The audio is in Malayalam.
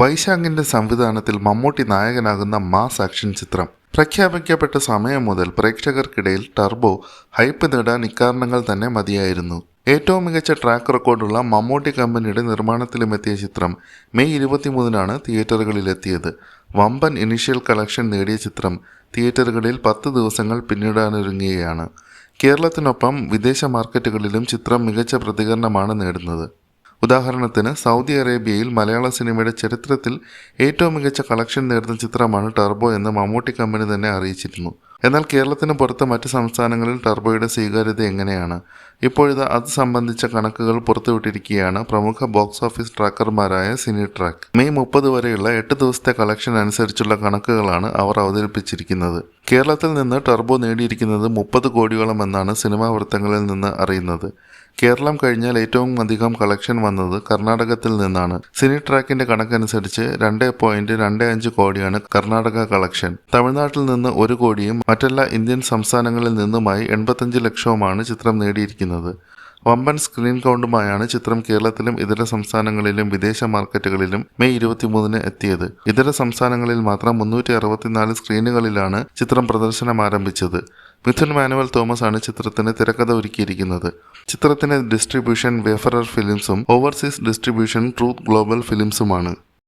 വൈശാഖിന്റെ സംവിധാനത്തിൽ മമ്മൂട്ടി നായകനാകുന്ന മാസ് ആക്ഷൻ ചിത്രം. പ്രഖ്യാപിക്കപ്പെട്ട സമയം മുതൽ പ്രേക്ഷകർക്കിടയിൽ ടർബോ ഹൈപ്പ് നേടാൻ ഇക്കാരണങ്ങൾ തന്നെ മതിയായിരുന്നു. ഏറ്റവും മികച്ച ട്രാക്ക് റെക്കോർഡുള്ള മമ്മൂട്ടി കമ്പനിയുടെ നിർമ്മാണത്തിലും എത്തിയ ചിത്രം മെയ് ഇരുപത്തിമൂന്നിനാണ് തിയേറ്ററുകളിലെത്തിയത്. വമ്പൻ ഇനിഷ്യൽ കളക്ഷൻ നേടിയ ചിത്രം തിയേറ്ററുകളിൽ പത്ത് ദിവസങ്ങൾ പിന്നിടാനൊരുങ്ങുകയാണ് കേരളത്തിനൊപ്പം വിദേശ മാർക്കറ്റുകളിലും ചിത്രം മികച്ച പ്രതികരണമാണ് നേടുന്നത്. ഉദാഹരണത്തിന് സൗദി അറേബ്യയിൽ മലയാള സിനിമയുടെ ചരിത്രത്തിൽ ഏറ്റവും മികച്ച കളക്ഷൻ നേടുന്ന ചിത്രമാണ് ടർബോ എന്ന് മമ്മൂട്ടി കമ്പനി തന്നെ അറിയിച്ചിരുന്നു. എന്നാൽ കേരളത്തിന് പുറത്ത് മറ്റ് സംസ്ഥാനങ്ങളിൽ ടർബോയുടെ സ്വീകാര്യത എങ്ങനെയാണ്? ഇപ്പോഴിത് അത് സംബന്ധിച്ച കണക്കുകൾ പുറത്തുവിട്ടിരിക്കുകയാണ് പ്രമുഖ ബോക്സ് ഓഫീസ് ട്രാക്കർമാരായ സിനി ട്രാക്ക്. മെയ് മുപ്പത് വരെയുള്ള എട്ട് ദിവസത്തെ കളക്ഷൻ അനുസരിച്ചുള്ള കണക്കുകളാണ് അവർ അവതരിപ്പിച്ചിരിക്കുന്നത്. കേരളത്തിൽ നിന്ന് ടർബോ നേടിയിരിക്കുന്നത് മുപ്പത് കോടിയോളം എന്നാണ് സിനിമാ വൃത്തങ്ങളിൽ നിന്ന് അറിയുന്നത്. കേരളം കഴിഞ്ഞാൽ ഏറ്റവും അധികം കളക്ഷൻ വന്നത് കർണാടകത്തിൽ നിന്നാണ്. സിനി ട്രാക്കിന്റെ കണക്കനുസരിച്ച് രണ്ട് പോയിന്റ് രണ്ട് അഞ്ച് കോടിയാണ് കർണാടക കളക്ഷൻ തമിഴ്നാട്ടിൽ നിന്ന് ഒരു കോടിയും മറ്റെല്ലാ ഇന്ത്യൻ സംസ്ഥാനങ്ങളിൽ നിന്നുമായി എൺപത്തഞ്ച് ലക്ഷവുമാണ് ചിത്രം നേടിയിരിക്കുന്നത്. വമ്പൻ സ്ക്രീൻ കൗണ്ടുമായാണ് ചിത്രം കേരളത്തിലും ഇതര സംസ്ഥാനങ്ങളിലും വിദേശ മാർക്കറ്റുകളിലും മെയ് ഇരുപത്തിമൂന്നിന് എത്തിയത്. ഇതര സംസ്ഥാനങ്ങളിൽ മാത്രം മുന്നൂറ്റി അറുപത്തിനാല് സ്ക്രീനുകളിലാണ് ചിത്രം പ്രദർശനം ആരംഭിച്ചത്. മിഥുൻ മാനുവൽ തോമസ് ആണ് ചിത്രത്തിന് തിരക്കഥ ഒരുക്കിയിരിക്കുന്നത്. ചിത്രത്തിന്റെ ഡിസ്ട്രിബ്യൂഷൻ വേഫറർ ഫിലിംസും ഓവർസീസ് ഡിസ്ട്രിബ്യൂഷൻ ട്രൂത്ത് ഗ്ലോബൽ ഫിലിംസുമാണ്.